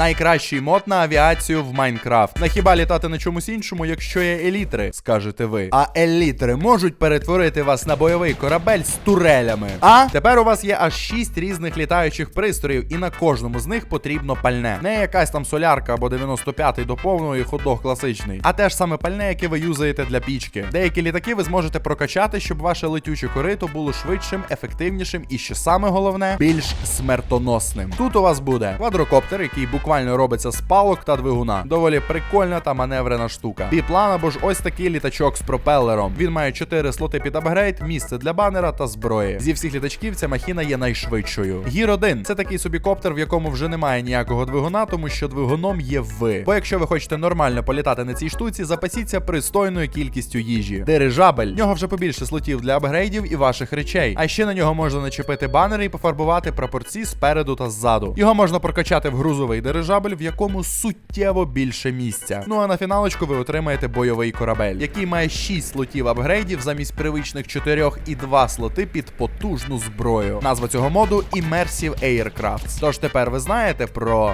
найкращий мод на авіацію в Майнкрафт. На хіба літати на чомусь іншому, якщо є елітри, скажете ви. А елітри можуть перетворити вас на бойовий корабель з турелями. А тепер у вас є аж 6 різних літаючих пристроїв, і на кожному з них потрібно пальне. Не якась там солярка або 95-й до повної ходох класичний, а те ж саме пальне, яке ви юзаєте для пічки. Деякі літаки ви зможете прокачати, щоб ваше летюче корито було швидшим, ефективнішим і що саме головне, більш смертоносним. Тут у вас буде квадрокоптер, який буквально робиться з палок та двигуна. Доволі прикольна та маневрена штука. Біплан або ж ось такий літачок з пропелером. Він має 4 слоти під апгрейд, місце для банера та зброї. Зі всіх літачків ця махіна є найшвидшою. Гір 1 це такий собі коптер, в якому вже немає ніякого двигуна, тому що двигуном є ви. Бо якщо ви хочете нормально політати на цій штуці, запасіться пристойною кількістю їжі. Дирижабель. В нього вже побільше слотів для апгрейдів і ваших речей. А ще на нього можна начепити банери і пофарбувати прапорці спереду та ззаду. Його можна прокачати в грузовий дирижабель, в якому суттєво більше місця. Ну а на фіналочку ви отримаєте бойовий корабель, який має 6 слотів апгрейдів замість привичних 4 і 2 слоти під потужну зброю. Назва цього моду Immersive Aircrafts. Тож тепер ви знаєте про